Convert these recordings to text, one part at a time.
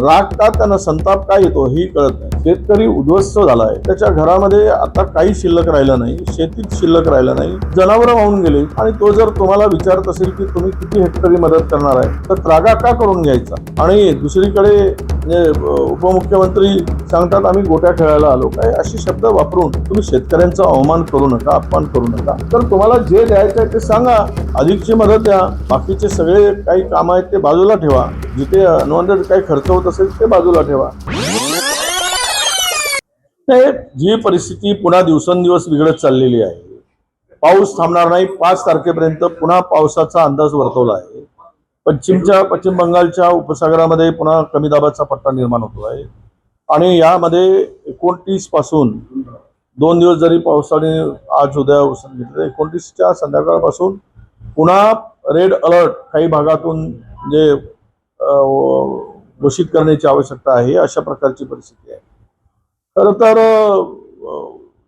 राग का त्यांना संताप का येतो ही कळत नाही. शेतकरी उद्ध्वस्त झालाय. त्याच्या घरामध्ये आता काही शिल्लक राहिलं नाही शेतीत शिल्लक राहिलं नाही जनावरं वाहून गेले आणि तो जर तुम्हाला विचारत असेल की तुम्ही किती हेक्टरी मदत करणार आहे तर त्रागा का करून घ्यायचा? आणि दुसरीकडे म्हणजे, उपमुख्यमंत्री सांगतात आम्ही गोट्या खेळायला आलो काय? असे शब्द वापरून तुम्ही शेतकऱ्यांचा अवमान करू नका अपमान करू नका. तर तुम्हाला जे द्यायचं आहे ते सांगा. अधिकची मदत द्या. बाकीचे सगळे काही काम आहेत ते बाजूला ठेवा. जिथे अनवॉन्टेड काही खर्च होत असेल ते बाजूला ठेवा. नाही, जी परिस्थिती पुन्हा दिवसेंदिवस बिघडत चाललेली आहे. पाऊस थांबणार नाही. पाच तारखेपर्यंत पुन्हा पावसाचा अंदाज वर्तवला आहे. पश्चिमच्या पश्चिम बंगालच्या उपसागरामध्ये पुन्हा कमी दाबाचा पट्टा निर्माण होतो आहे. आणि यामध्ये एकोणतीसपासून दोन दिवस जरी पावसाने आज उद्या उसंत घेतलं तर एकोणतीसच्या संध्याकाळपासून पुन्हा रेड अलर्ट काही भागातून जे घोषित करण्याची आवश्यकता आहे अशा प्रकारची परिस्थिती आहे. खरं तर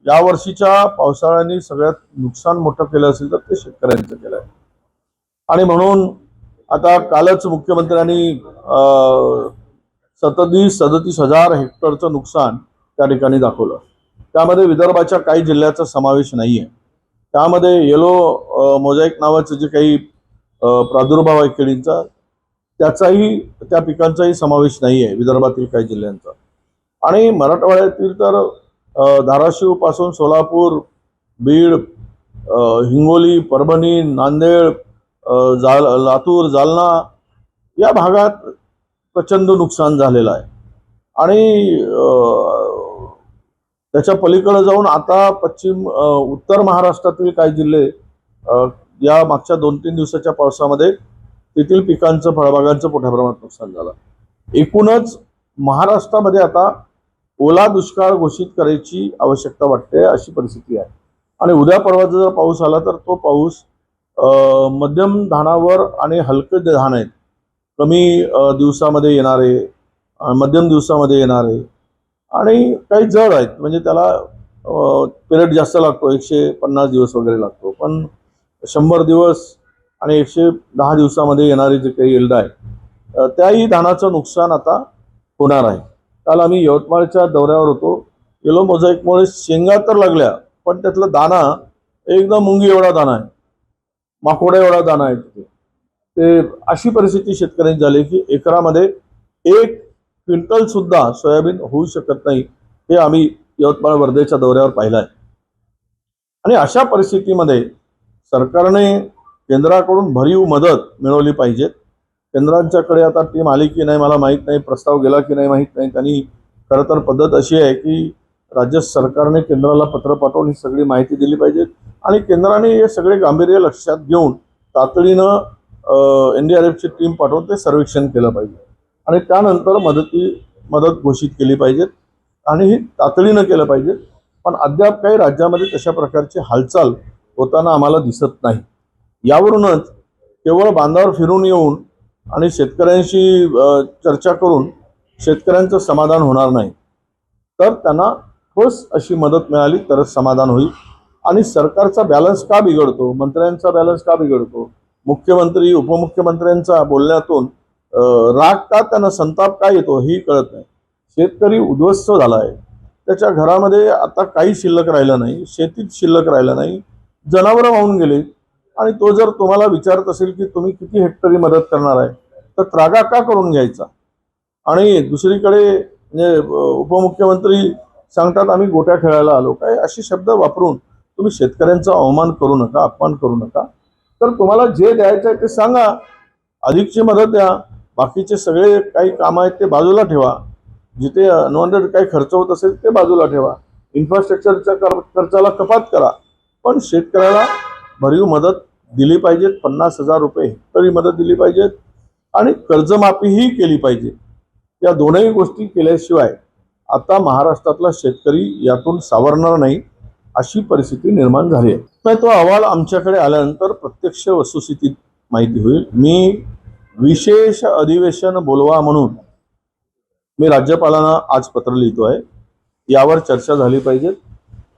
या वर्षीच्या पावसाळ्याने सगळ्यात नुकसान मोठं केलं असेल तर ते शेतकऱ्यांचं केलं आहे. आणि म्हणून आता कालच मुख्यमंत्र्यांनी अं, सदतीस हजार हेक्टरचं नुकसान त्या ठिकाणी दाखवलं. त्यामध्ये विदर्भाच्या काही जिल्ह्याचा समावेश नाही आहे त्यामध्ये येलो मोझॅईक नावाचं जे काही प्रादुर्भाव आहे किडींचा त्याचाही त्या पिकांचाही समावेश नाही आहे विदर्भातील काही जिल्ह्यांचा. आणि मराठवाड्यातील तर धाराशिवपासून सोलापूर बीड हिंगोली परभणी नांदेड जाल लातूर जालना या भागात प्रचंड नुकसान झालेलं आहे. आणि त्याच्या पलीकडे जाऊन आता पश्चिम उत्तर महाराष्ट्रातील काही जिल्हे या मागच्या दोन तीन दिवसाच्या पावसामध्ये तेथील पिकांचं फळबागांचं मोठ्या प्रमाणात नुकसान झालं. एकूणच महाराष्ट्रामध्ये आता ओला दुष्काळ घोषित करायची आवश्यकता वाटते अशी परिस्थिती आहे. आणि उद्या परवाचा जर पाऊस आला तर तो पाऊस मध्यम धानावर आणि हलके धान आहेत कमी दिवसामध्ये येणारे मध्यम दिवसामध्ये येणारे आणि काही जड आहेत म्हणजे त्याला पिरियड जास्त लागतो एकशे पन्नास दिवस वगैरे लागतो. पण शंभर दिवस आणि एकशे दहा दिवसामध्ये येणारी जे काही येल्ड आहे त्याही धानाचं नुकसान आता होणार आहे. काल आम्ही यवतमाळच्या दौऱ्यावर होतो. येलो मोझाईकमुळे शेंगा तर लागल्या पण त्यातला दाना एकदम मुंगी एवढा दाना आहे. माकोडा एवढा दाना आहे तिथे. ते अशी परिस्थिती शेतकऱ्यांची झाली की एकरामध्ये एक क्विंटल सुद्धा सोयाबीन होऊ शकत नाही हे आम्ही यवतमाळ वर्धेच्या दौऱ्यावर पाहिलं आहे आणि अशा परिस्थितीमध्ये सरकारने केंद्राकडून भरीव मदत मिळवली पाहिजे केंद्रांच्याकडे आता टीम आली की नाही मला माहीत नाही प्रस्ताव गेला की नाही माहीत नाही. त्यांनी खरं तर पद्धत अशी आहे की राज्य सरकारने केंद्राला पत्र पाठवून ही सगळी माहिती दिली पाहिजे आणि केंद्राने हे सगळे गांभीर्य लक्षात घेऊन तातडीनं एन डी आर एफची टीम पाठवून ते सर्वेक्षण केलं पाहिजे. आणि त्यानंतर मदती मदत घोषित केली पाहिजेत आणि ही तातडीनं केलं पाहिजे पण अद्याप काही राज्यामध्ये तशा प्रकारची हालचाल होताना आम्हाला दिसत नाही. यावरूनच केवळ बांधावर फिरून येऊन आणि शेतकऱ्यांशी चर्चा करून शेतकऱ्यांचं समाधान होणार नाही. तर त्यांना ठोस अशी मदत मिळाली तरच समाधान होईल. आणि सरकारचा बॅलन्स का बिघडतो? मंत्र्यांचा बॅलन्स का बिघडतो? मुख्यमंत्री उपमुख्यमंत्र्यांचा बोलण्यातून राग का त्यांना संताप का येतो ही कळत नाही. शेतकरी उद्ध्वस्त झाला आहे त्याच्या घरामध्ये आता काही शिल्लक राहिलं नाही शेतीत शिल्लक राहिलं नाही जनावरं वाहून गेले. आणि तो जर तुम्हाला विचारत असेल की तुम्ही किती हेक्टरी मदत करणार आहे तर त्रागा का करून घ्यायचा? आणि दुसरीकडे म्हणजे उपमुख्यमंत्री सांगतात आम्ही गोट्या खेळायला आलो. काय असे शब्द वापरून तुम्ही शेतकऱ्यांचा अवमान करू नका अपमान करू नका. तर तुम्हाला जे द्यायचं आहे ते सांगा. अधिकची मदत द्या. बाकीचे सगळे काही कामं आहेत ते बाजूला ठेवा. जिथे अनवॉन्टेड काही खर्च होत असेल ते बाजूला ठेवा. इन्फ्रास्ट्रक्चरच्या कर खर्चाला कपात करा. पण शेतकऱ्याला भरीव मदत दिली पाहिजेत पन्नास हजार रुपये हेक्टरी मदत दिली पाहिजेत आणि कर्जमाफीही केली पाहिजे. या दोनही गोष्टी केल्याशिवाय आता महाराष्ट्रातला शेतकरी यातून सावरणार नाही. अशी परिस्थिती निर्माण झाली आहे. तर तो अहवाल आमच्याकडे आल्यानंतर प्रत्यक्ष वस्तुस्थितीत माहिती होईल. मी विशेष अधिवेशन बोलवा म्हणून मी राज्यपालांना आज पत्र लिहितो आहे यावर चर्चा झाली पाहिजे.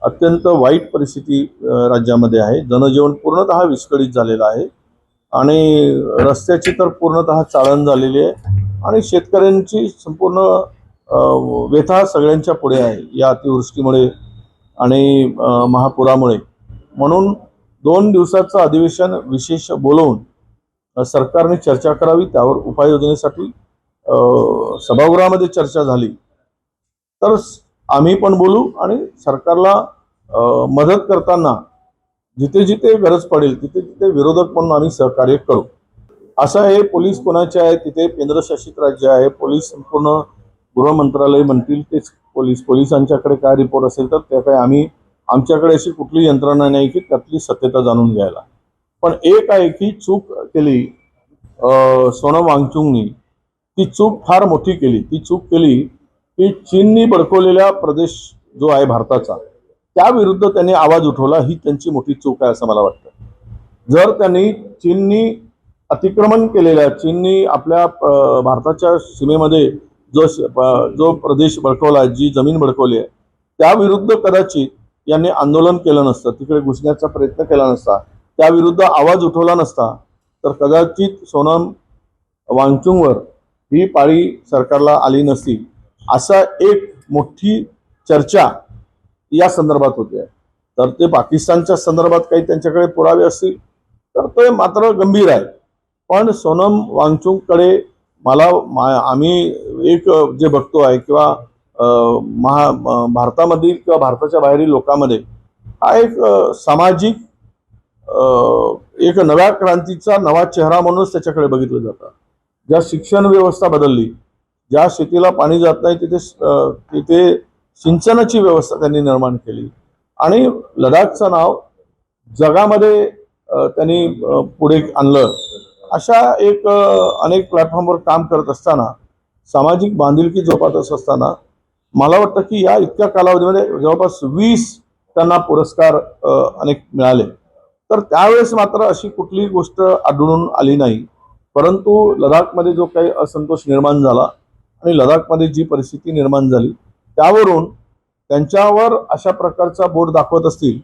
अत्यंत वाईट परिस्थिती राज्यामध्ये आहे. जनजीवन पूर्णतः विस्कळीत झालेलं आहे. आणि रस्त्याची तर पूर्णतः चाळण झालेली आहे. आणि शेतकऱ्यांची संपूर्ण व्यथा सगळ्यांच्या पुढे आहे. या अतिवृष्टीमुळे आणि महापुरामुळे. म्हणून दोन दिवसाचं अधिवेशन विशेष बोलवून सरकारने चर्चा करावी त्यावर उपाययोजनेसाठी सभागृहामध्ये चर्चा झाली. तर आम्ही पण बोलू आणि सरकारला मदत करताना जिथे जिथे गरज पडेल तिथे तिथे विरोधक म्हणून आम्ही सहकार्य करू. असं हे पोलीस कोणाचे आहे तिथे केंद्रशासित राज्य आहे पोलीस संपूर्ण गृह मंत्रालय म्हणतील तेच पोलीस पोलिसांच्याकडे काय रिपोर्ट असेल तर त्या काय आम्ही आमच्याकडे अशी कुठली यंत्रणा नाही की त्यातली सत्यता जाणून घ्यायला. पण एक आहे की चूक केली सोनम वांगचुंगनी ती चूक फार मोठी केली. ती चूक केली की चीननी बडकवलेला प्रदेश जो आहे भारताचा त्याविरुद्ध त्यांनी आवाज उठवला ही त्यांची मोठी चूक आहे असं मला वाटतं. जर त्यांनी चीननी अतिक्रमण केलेल्या चीननी आपल्या भारताच्या सीमेमध्ये जो श- जो प्रदेश भडकवला जी जमीन भडकवली आहे त्याविरुद्ध कदाचित यांनी आंदोलन केलं नसतं तिकडे घुसण्याचा प्रयत्न केला नसता त्याविरुद्ध आवाज उठवला नसता तर कदाचित सोनम वांगचुंगवर ही पाळी सरकारला आली नसती. असा एक मोठी चर्चा या संदर्भात होते. तर ते पाकिस्तानच्या संदर्भात काही त्यांच्याकडे पुरावे असतील तर ते मात्र गंभीर आहे पण सोनम वांगचुंगकडे मला मा- आम्ही एक जे बघतो आहे किंवा महा भारतामधील किंवा भारताच्या बाहेरील लोकांमध्ये हा एक सामाजिक एक नव्या क्रांतीचा नवा चेहरा म्हणूनच त्याच्याकडे बघितलं जातं. ज्या शिक्षण व्यवस्था बदलली ज्या शेतीला पाणी जात नाही तिथे तिथे सिंचनाची व्यवस्था त्यांनी निर्माण केली. आणि लडाखचं नाव जगामध्ये त्यांनी पुढे आणलं. अशा एक अनेक प्लॅटफॉर्मवर काम करत असताना सामाजिक बांधिलकी जोपासत असताना मला वाटतं की या इतक्या कालावधीमध्ये जवळपास वीस त्यांना पुरस्कार अनेक मिळाले. तर त्यावेळेस मात्र अशी कुठलीही गोष्ट आढळून आली नाही. परंतु लडाखमध्ये जो काही असंतोष निर्माण झाला आणि लडाखमध्ये जी परिस्थिती निर्माण झाली त्यावरून त्यांच्यावर अशा प्रकारचा बोर्ड दाखवत असतील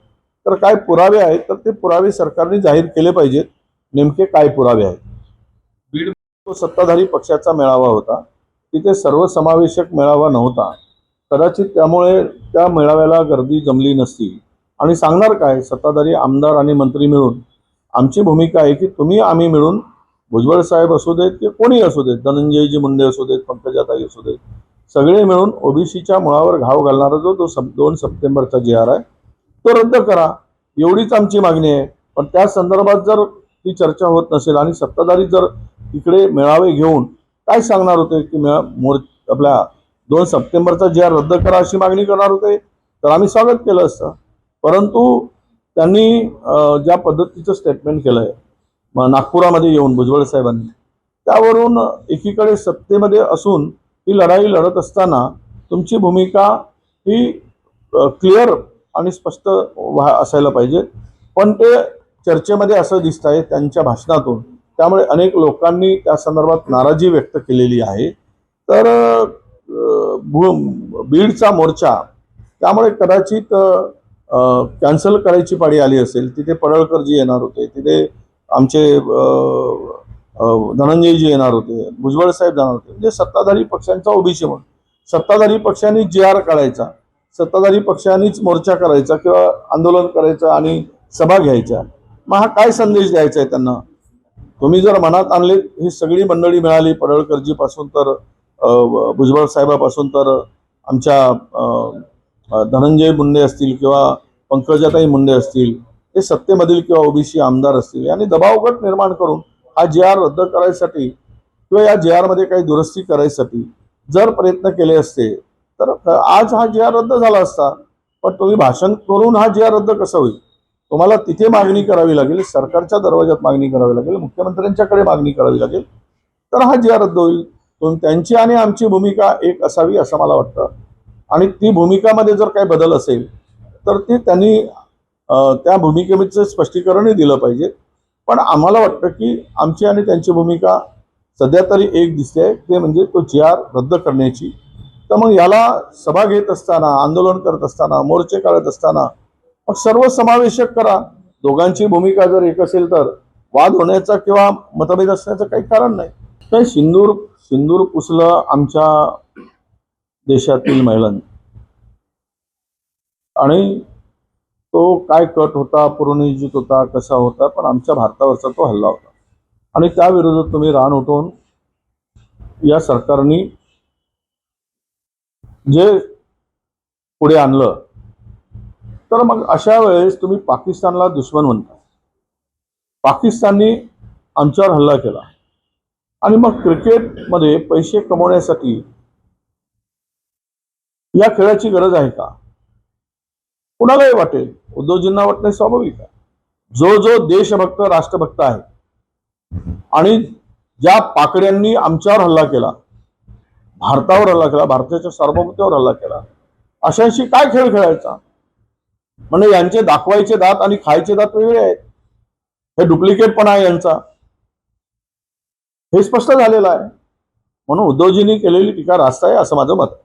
तर काय पुरावे आहेत तर ते पुरावे सरकारने जाहीर केले पाहिजेत. नेमके काय पुरावे आहेत? बीड तो सत्ताधारी पक्षाचा मेळावा होता. तिथे सर्वसमावेशक मेळावा नव्हता. कदाचित त्यामुळे त्या मेळाव्याला गर्दी जमली नसती. आणि सांगणार काय? सत्ताधारी आमदार आणि मंत्री मिळून. आमची भूमिका आहे की तुम्ही आम्ही मिळून भुजबळ साहेब असू देत की कोणी असू देत धनंजयजी मुंडे असू देत पंकजाताई असू देत सगळे मिळून ओबीसीच्या मुळावर घाव घालणारा जो तो सप दोन सप्टेंबरचा जी आर आहे तो रद्द करा. एवढीच आमची मागणी आहे. पण त्या संदर्भात जर ती चर्चा होत नसेल आणि सत्ताधारी जर तिकडे मेळावे घेऊन काय सांगणार होते की मेळा मोर आपल्या दोन सप्टेंबरचा ज्या रद्द करा अशी मागणी करणार होते तर आम्ही स्वागत केलं असतं. परंतु त्यांनी ज्या पद्धतीचं स्टेटमेंट केलं आहे नागपुरामध्ये येऊन भुजबळ साहेबांनी त्यावरून एकीकडे सत्तेमध्ये असून ही लढाई लढत असताना तुमची भूमिका ही क्लिअर आणि स्पष्ट व्हा असायला पाहिजे. पण ते चर्चेमध्ये असं दिसत आहे त्यांच्या भाषणातून. त्यामुळे अनेक लोकांनी त्या संदर्भात नाराजी व्यक्त केलेली आहे. तर भू- बीडचा मोर्चा त्यामुळे कदाचित कॅन्सल करायची पाळी आली असेल. तिथे पडळकरजी येणार होते. तिथे आमचे धनंजयजी येणार होते. भुजबळ साहेब जाणार होते. म्हणजे सत्ताधारी पक्षांचा ओबीसी म्हणून. सत्ताधारी पक्षांनी जी आर काढायचा. सत्ताधारी पक्षांनीच मोर्चा करायचा किंवा आंदोलन करायचं आणि सभा घ्यायच्या. मग हा काय संदेश द्यायचा आहे त्यांना? तुम्ही जर मनात आणले ही सगळी मंडळी मिळाली पडळकरजीपासून तर भुजबळ साहेबापासून तर आमच्या धनंजय मुंडे असतील किंवा पंकजाताई मुंडे असतील हे सत्तेमधील किंवा ओबीसी आमदार असतील यांनी दबावगट निर्माण करून हा जे आर रद्द करायसाठी किंवा या जे आरमध्ये काही दुरुस्ती करायसाठी जर प्रयत्न केले असते तर आज हा जे आर रद्द झाला असता पण तुम्ही भाषण करून हा जे आर रद्द कसं होईल? तुम्हाला तिथे मागणी करावी लागेल सरकारच्या दरवाजात मागणी करावी लागेल मुख्यमंत्र्यांच्याकडे मागणी करावी लागेल तर हा जी आर रद्द होईल. पण त्यांची आणि आमची भूमिका एक असावी असं मला वाटतं. आणि ती भूमिकामध्ये जर काही बदल असेल तर ते त्यांनी त्या भूमिकेचं स्पष्टीकरणही दिलं पाहिजे. पण आम्हाला वाटतं की आमची आणि त्यांची भूमिका सध्या तरी एक दिसते ते म्हणजे तो जी आर रद्द करण्याची. तर मग याला सभा घेत असताना आंदोलन करत असताना मोर्चे काढत असताना मग सर्व समावेशक करा. दोघांची भूमिका जर एक असेल तर वाद होण्याचा किंवा मतभेद असण्याचं काही कारण नाही. तर सिंदूर सिंदूर पुसलं आमच्या देशातील महिलांनी. आणि तो काय कट होता पूर्वनियोजित होता कसा होता पण आमच्या भारतावरचा तो हल्ला होता. आणि त्या विरोधात तुम्ही रान उठवून या सरकारने जे पुढे आणलं तर मग अशा वेळेस तुम्ही पाकिस्तानला दुश्मन म्हणता. पाकिस्ताननी आमच्यावर हल्ला केला. आणि मग क्रिकेटमध्ये पैसे कमवण्यासाठी या खेळाची गरज आहे का? कुणालाही वाटेल. उद्धवजींना वाटणे स्वाभाविक आहे. जो जो देशभक्त राष्ट्रभक्त आहे आणि ज्या पाकड्यांनी आमच्यावर हल्ला केला भारतावर हल्ला केला भारताच्या सार्वभौमतेवर हल्ला केला अशांशी काय खेळ खेळायचा? म्हणजे यांचे दाखवायचे दात आणि खायचे दात वेगळे आहेत. हे डुप्लिकेट पण आहे यांचा. हे स्पष्ट झालेलं आहे. म्हणून उद्धवजींनी केलेली टीका रास्त आहे असं माझं मत आहे.